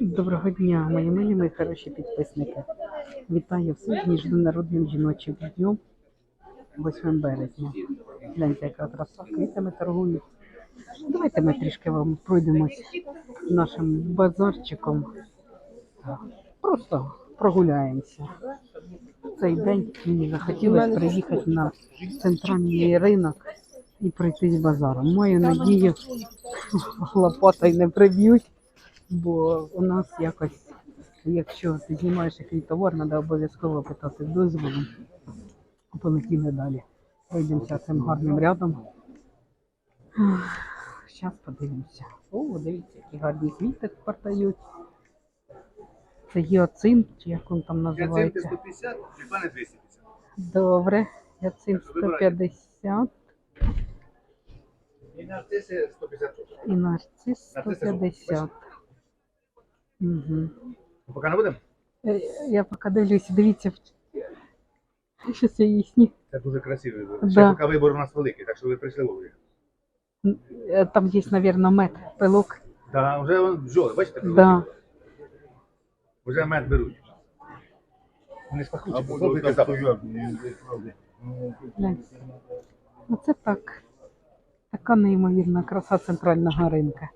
Доброго дня, мої милі, мої хороші підписники. Вітаю всіх міжнародним жіночим днем 8 березня. Гляньте, яка краса, квітами торгують. Давайте ми трішки вам пройдемось нашим базарчиком. Просто прогуляємося. В цей день мені захотілося приїхати на центральний ринок і пройтись базаром. Маю надію, лопатой не приб'ють, бо у нас якось, якщо ти знімаєш якийсь товар, треба обов'язково питати дозволу. Полетіли далі. Пройдемося цим гарним рядом. Зараз подивимося. О, дивіться, які гарні квіти продають. Це гіоцинт, чи як він там називається. 150, тюльпани 250. Добре, гіоцинт 150 І нарциси 150 теж. і нарцис 150. Угу. Поки не будемо? Е, Я поки дивлюся, дивіться. Щось я їхні. Це дуже вибір. Да. Ще поки вибор у нас великий, так що ви прийшли вовремя. Е, Там є, мабуть, мед, пилок. Да, вже вон бджоли, бачите? Да. Вже мед беруть. Вони спахучі, запах. Ну. Оце так. Така неймовірна краса центрального ринка.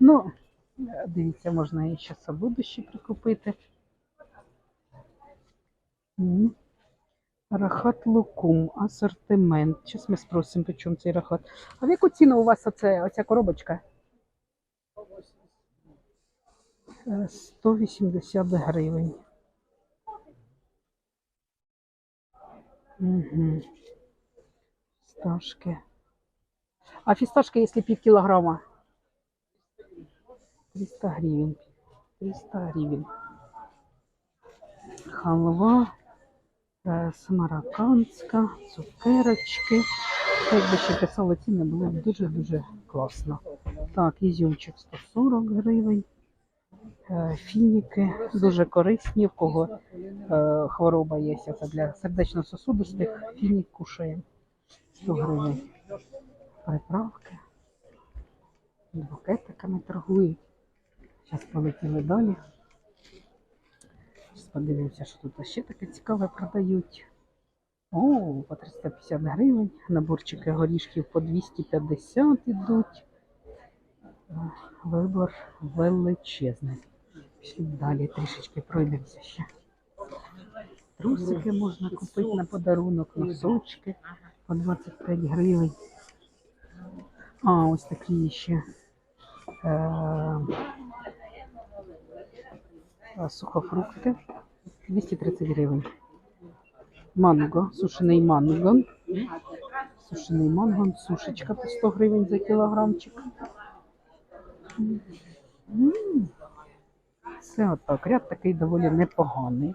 Ну, дивіться, можна і ще солодощі прикупити. Рахат лукум, асортимент. Зараз ми спросимо, по чому цей рахат. А в яку ціну у вас оце, оця коробочка? Е, 180 гривень. Угу. Фисташки. А фисташки, если пів килограмма? 300 гривен. 300 гривен. Халва. е, Самараканська, цукерочки. Якби ще писали ціни, було б дуже-дуже класно. Так, ізюмчик 140 гривень. Е, Фініки дуже корисні, в кого е, хвороба є. Це для сердечно-сосудистих фінік кушаємо. 100 гривень. Приправки. Букетиками торгують. Зараз полетіли далі. Зараз подивимося, що тут ще таке цікаве продають. О, по 350 гривень. Наборчики горішків по 250 ідуть. Е, Вибор величезний. Далі трішечки пройдемося ще. Трусики можна купити на подарунок, носочки по 25 гривень. А, ось такі ще е, сухофрукти 230 гривень. Манго, сушений манго. Сушений манго, сушечка по 100 гривень за кілограмчик. Це отак. Ряд такий доволі непоганий.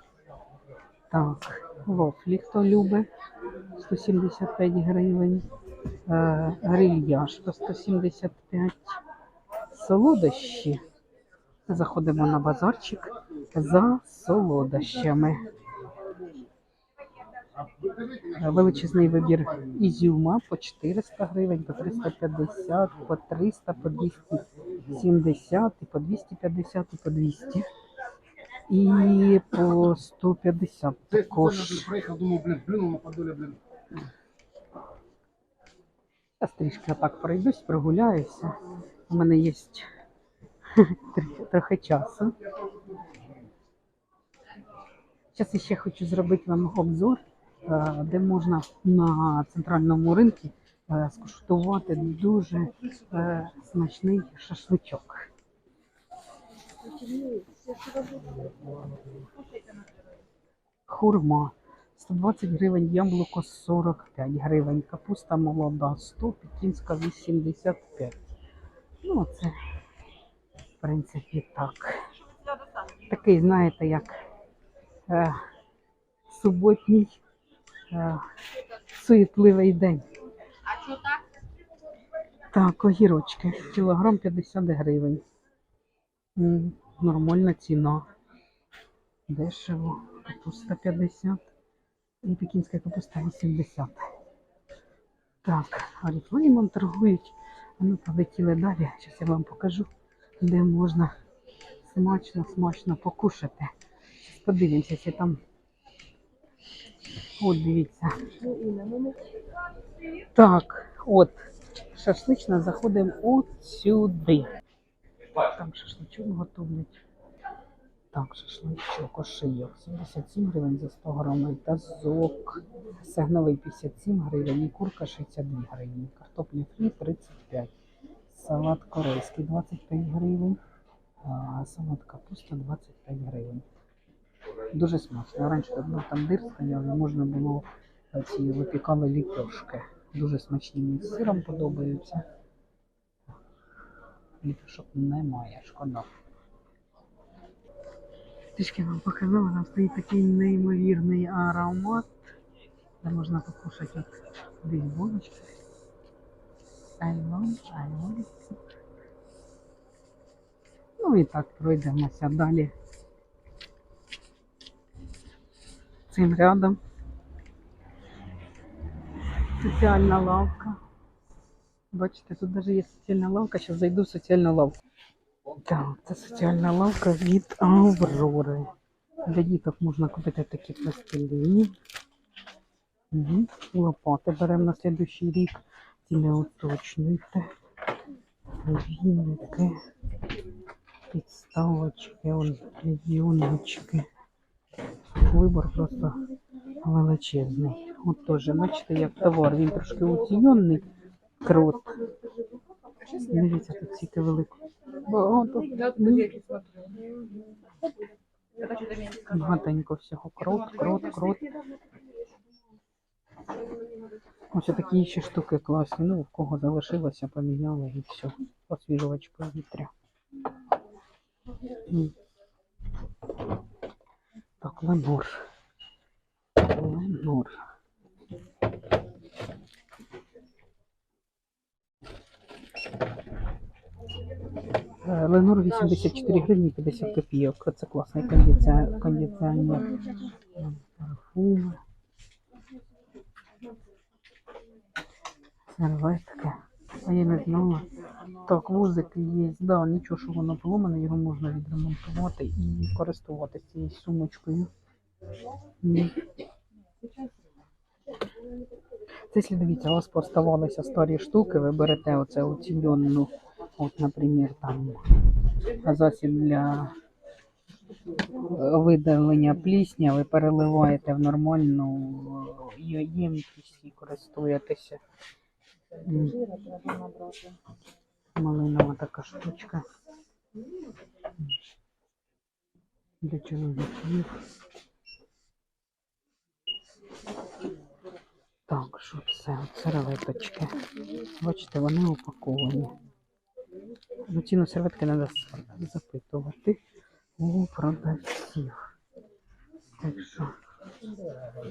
Так, вофлі, хто любить, 175 гривень. Е, грильяж по 175. Солодощі. Заходимо на базарчик за солодощами. Величезний вибір ізюма по 400 гривень, по 350, по 300, по 270, і по 250, і по 200. І по 150 Це також. Я трішки так пройдусь, прогуляюся. У мене є трохи часу. Зараз ще хочу зробити вам обзор, е, де можна на центральному ринку е, скуштувати дуже е, смачний шашличок. Хурма 120 гривень, яблуко 45 гривень, капуста молода 100, пекінська 85. Ну, це, в принципі, так. Такий, знаєте, як е, суботній е, суетливий день. Так? Огірочки. Кілограм 50 гривень. Нормальна ціна. Дешево. Капуста 50. І пекінська капуста 80. Так, Оріфлеймом торгують. А ну, полетіли далі. Зараз я вам покажу, де можна Смачно, смачно покушати. Подивимося, чи там. От дивіться. Так, от. Шашлична заходимо от сюди. Там шашличок готовлять. Так, шашличок, ошийок. 77 гривень за 100 грамів. Тазок. Сигновий 57 гривень і курка 62 гривні. Картопля фрі 35. Салат корейський 25 гривень. А салат капуста 25 гривень. Дуже смачно. Раніше був тандир стояв, і можна було ці випікали ліпешки. Дуже смачні мені з сиром подобаються. Ліпешок немає, шкода. Трішки вам показала, там стоїть такий неймовірний аромат. Де можна покушати от десь булочки. I love, I love. Ну і так пройдемося далі. Цим рядом. Соціальна лавка. Бачите, тут навіть є соціальна лавка. Зараз зайду в соціальну лавку. Так, це соціальна лавка від Аврори. Для діток можна купити такі пластиліни. Угу. Лопати беремо на слідуючий рік. Ці не уточнюйте. Віники, підставочки, он, легіоночки. Вибор просто величезний. От теж, бачите, як товар, він трошки уцінений. Крот. Дивіться, тут стільки велико. Багатенько всього. Крот, крот, крот. Ось такі ще штуки класні. Ну, в кого залишилося, поміняли і все. Освіжувач повітря. М. Так, Ленор. Ленор. Е, Ленор 84 гривні 50 копійок. Це класний кондиціонер. кондиціонер. Парфуми. Серветки. А я не знала. Так, вузики є. Да, нічого, що воно поломане, його можна відремонтувати і користуватися цією сумочкою. Ні. Це дивіться, у вас поставалися старі штуки, ви берете оце оціненну, от, наприклад, там засіб для е, видалення плісня, ви переливаєте в нормальну е, ємкість і користуєтеся. Малинова така штучка. Для чоловіків. Так, що це? Серветочки. Бачите, вони упаковані. Ну, ціну серветки треба запитувати у продавців. Так що,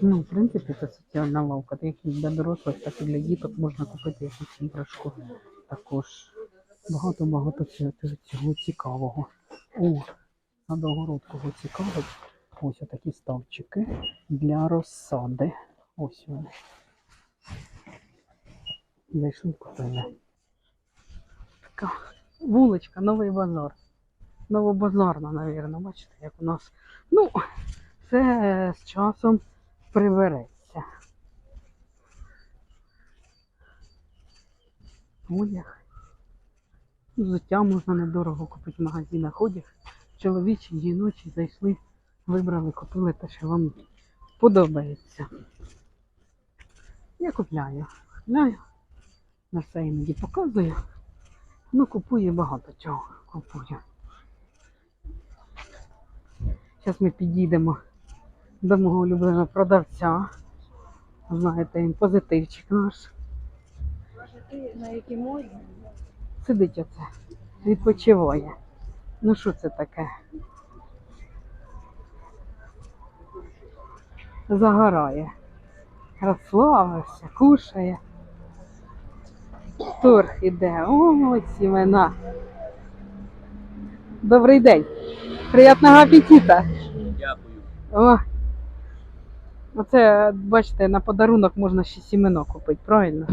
ну, в принципі, це соціальна лавка. Так як і для дорослих, так і для діток можна купити якусь іграшку. Також багато-багато цього, цікавого. О, садогородкого цікавить. Ось такі ставчики для розсади. Ось вони. Зайшли купили. Така вуличка, новий базар. Новобазарна, навірно, бачите, як у нас. Ну, все з часом прибереться. Одяг. Взуття можна недорого купити в магазинах. Одяг. Чоловічі, жіночі зайшли, вибрали, купили те, що вам подобається. Я купляю. Купляю. На все іноді показую. Ну, купую багато чого. Купую. Зараз ми підійдемо до мого улюбленого продавця. Знаєте, він позитивчик наш. На? Сидить оце, відпочиває. Ну що це таке? Загорає. Розслабився, кушає. Торг іде. Ось імена. Добрий день. Приятного апетита. Дякую. О. Оце, бачите, на подарунок можна ще сімено купити, правильно?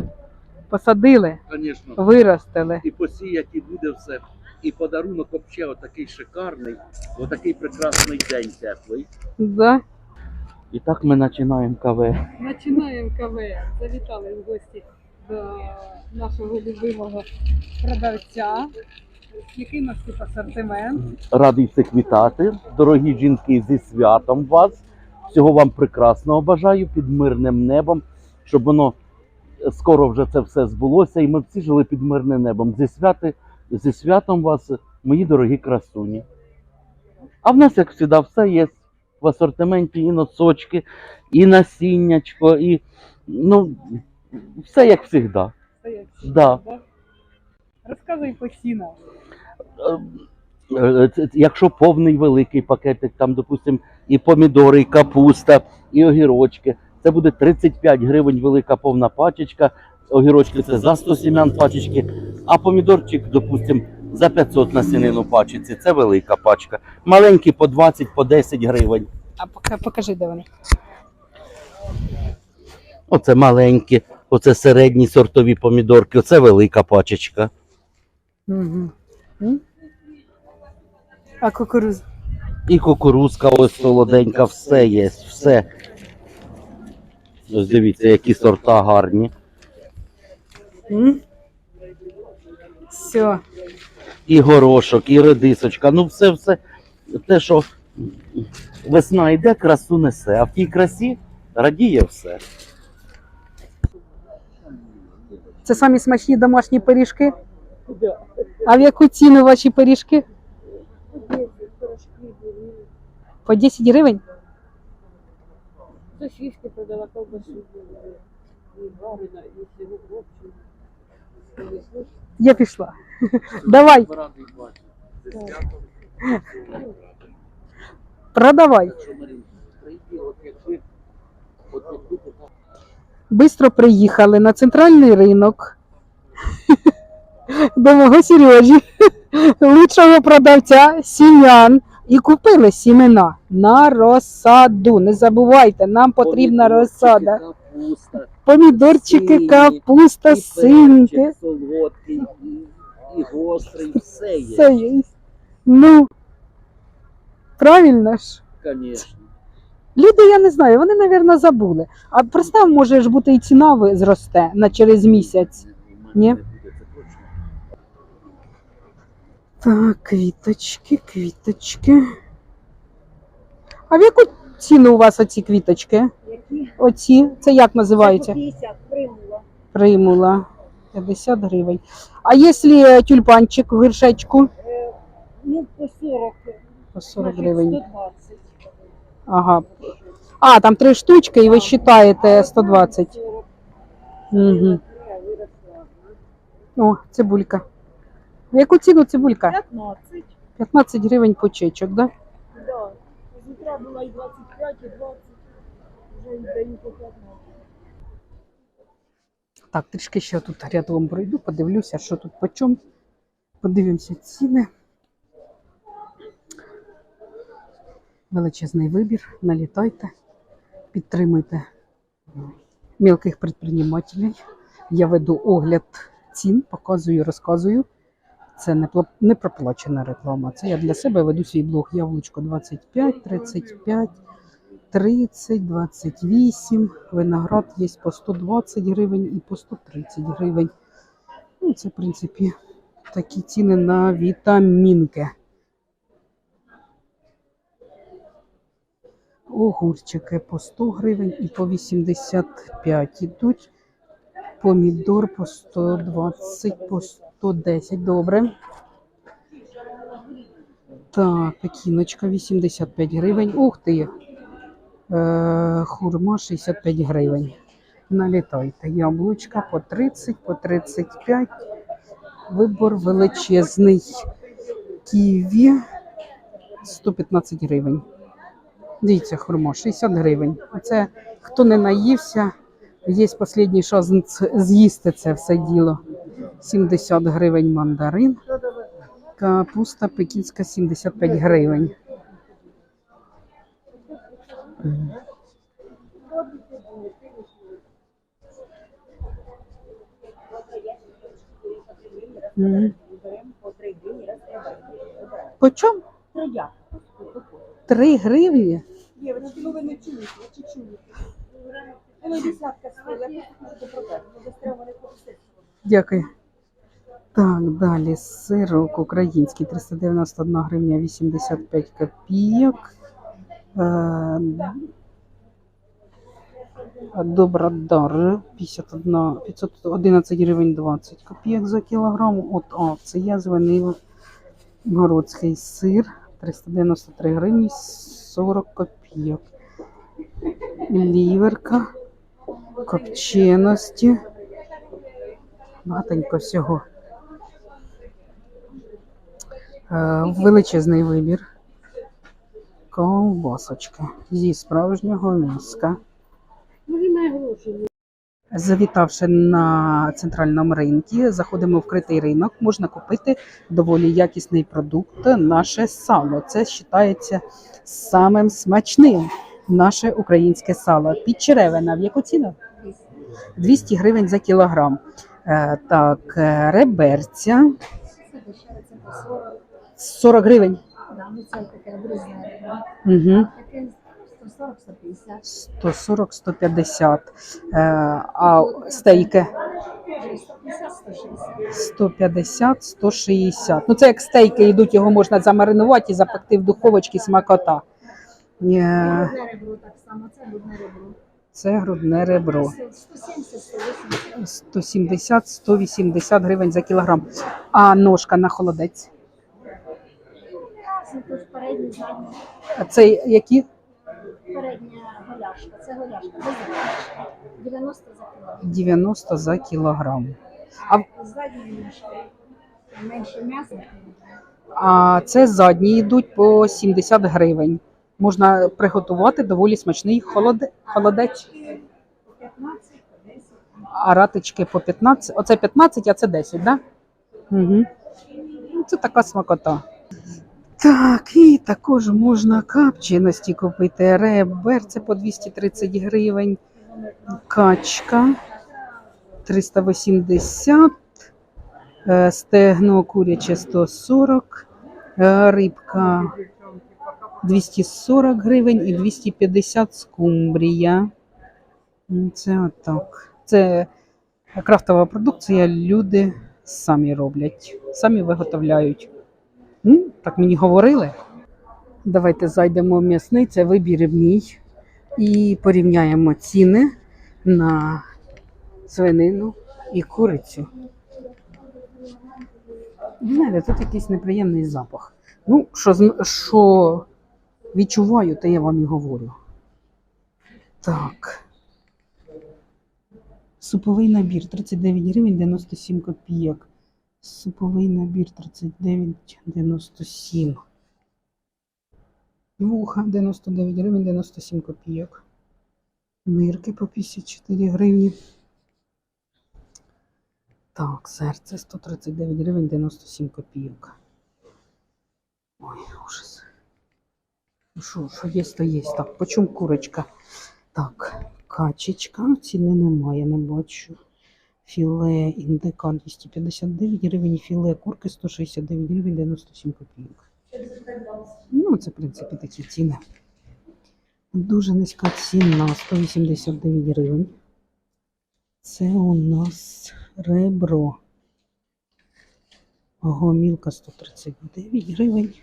Посадили, Звісно. виростили. І посіять, і буде все. І подарунок взагалі отакий шикарний, отакий прекрасний день теплий. Да. І так ми починаємо КВ. Починаємо КВ. Завітали в гості до нашого любимого продавця. Який у нас тут асортимент? Радий всіх вітати. Дорогі жінки, зі святом вас. Всього вам прекрасного бажаю під мирним небом, щоб воно скоро вже це все збулося, і ми всі жили під мирним небом. Зі, святи, зі святом вас, мої дорогі красуні. А в нас, як завжди, все є в асортименті і носочки, і насіннячко, і ну, все як завжди. Стоять. Да. Розказуй по цінам. Е, е, Якщо повний великий пакетик, там, допустим, і помідори, і капуста, і огірочки, це буде 35 гривень велика повна пачечка. Огірочки це за 100 сім'ян пачечки, а помідорчик, допустим, за 500 на сінину пачці. Це велика пачка. Маленькі по 20, по 10 гривень. А пока- покажи, де вони. Оце маленькі, оце середні сортові помідорки, оце велика пачечка. Угу. А кукуруз? І кукурузка ось солоденька, все є, все. Ось дивіться, які сорта гарні. Все. І горошок, і редисочка. Ну, все, все. Те, що весна йде, красу несе, а в тій красі радіє все. Це самі смачні домашні пиріжки? А в яку ціну ваші пиріжки? По 10 гривень? Сосиски продала колбасу. Я пішла. Давай, продавай. Бистро приїхали на центральний ринок до мого Сережі, лучшого продавця сім'ян. І купили сімена на розсаду. Не забувайте, нам потрібна розсада. Капуста, Помідорчики, капуста, солодкий, і, і гострий, все є, Все є. Ну, правильно ж. звісно. Люди, я не знаю, вони, мабуть, забули. А представ, може ж бути і ціна ви- зросте на через місяць. Ні? Так, квіточки, квіточки. А в яку ціну у вас оці квіточки? Які? Оці, це як називаються? 50 примула. Примула. 50 гривень. А якщо тюльпанчик в горшечку? Е, Ну, по 40. По 40 гривень. 120. Ага. А, там три штучки, і ви вважаєте 120. 40. Угу. О, цибулька. В яку ціну цибулька? 15. 15 гривень почечок, да? Да. З утра була і 25, і 20. Вже й по 15. Так, трішки ще тут рядом пройду, подивлюся, що тут по чому. Подивимося ціни. Величезний вибір. Налітайте, підтримуйте мілких предпринимателей. Я веду огляд цін, показую, розказую. Це не, пла- не проплачена реклама. Це я для себе веду свій блог Яблучко 25, 35, 30, 28. Виноград є по 120 гривень і по 130 гривень. Ну, це, в принципі, такі ціни на вітамінки. Огурчики по 100 гривень і по 85 ідуть. Помідор по 120, по 110. Добре. Так, пекіночка 85 гривень. Ух ти! Е, хурма 65 гривень. Налітайте. Яблучка по 30, по 35. Вибор величезний. Ківі 115 гривень. Дивіться, хурма 60 гривень. Оце хто не наївся, є останній шанс з'їсти це все діло. 70 гривень мандарин. Капуста пекінська 75 гривень. Мгм. По чому? Три гривні? Ну ви не чуєте, чи чуєте? Воно і десятка стоїть, я просто можете продати. Бо без треба не купити. Дякую. Так, далі сирок український 391 гривня 85 копійок. Добродар 51, 511 гривень 20 копійок за кілограм. От це я звонив городський сир 393 гривні 40 копійок. Ліверка копченості. Багатенько всього. Е, Величезний вибір. Ковбасочка зі справжнього міска. Завітавши на центральному ринку, заходимо в критий ринок, можна купити доволі якісний продукт, наше сало. Це вважається самим смачним. Наше українське сало. Підчеревина. В яку ціну? 200 гривень за кілограм. Е, так, е, реберця Це дешеве, це по 40. 40 гривень. Угу. 140-150. 140 150 Е, а стейки 150-160. 150 160 Ну, це як стейки йдуть, його можна замаринувати і запекти в духовочці смакота. Е, Грудне ребро так само, це грудне ребро. Це грудне ребро. 170-180. 170 180 гривень за кілограм. А ножка на холодець. А це які? Передня голяшка. Це голяшка, без 90 за кілограм. 90 за кілограм. Ніжка. Менше м'яса. А це задні йдуть по 70 гривень. Можна приготувати доволі смачний холоде- холодець. По 15, А ратички по 15. Оце 15, а це 10, так? Да? Угу. Це така смакота. Так, і також можна капченості купити. Ребер це по 230 гривень. Качка 380. е, Стегно куряче 140. е, Рибка 240 гривень і 250 скумбрія. Ну, Це отак. Це крафтова продукція, люди самі роблять, самі виготовляють. Ну, так мені говорили. Давайте зайдемо в м'ясний, це вибір мій. І порівняємо ціни на свинину і курицю. Знаєте, тут якийсь неприємний запах. Ну, що, що відчуваю, то я вам і говорю. Так. Суповий набір 39 гривень 97 копійок. Суповий набір 39,97. Вуха 99 гривень 97 копійок. Нирки по 54 гривні. Так, серце 139 гривень 97 копійок. Ой, ужас. Ну що, що є, то є. Так, почем курочка? Так, качечка, ціни немає, не бачу. Філе індика 259 гривень, філе курки 169 гривень 97 копійок. Ну, це, в принципі, такі ціни. Дуже низька ціна 189 гривень. Це у нас ребро. Гомілка 139 гривень.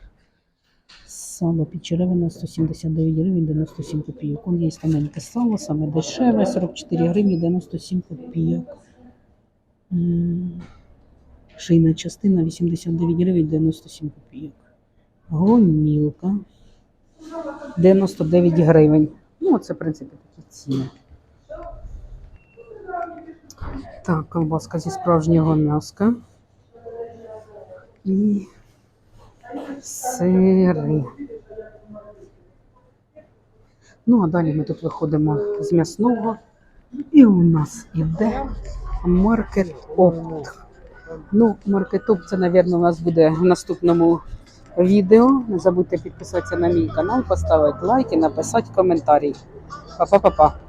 Сало підчеревина 179 гривень 97 копійок. Он є тоненьке сало, саме дешеве, 44 гривні 97 копійок. Шийна частина 89 гривень 97 копійок. Гомілка 99 гривень. Ну, це, в принципі, такі ціни. Так, ковбаска зі справжнього м'яска. І сири. Ну, а далі ми тут виходимо з м'ясного. І у нас іде маркет опт. Ну, маркет опт це, мабуть, у нас буде в наступному відео. Не забудьте підписатися на мій канал, поставити лайк і написати коментарі. Па-па-па-па.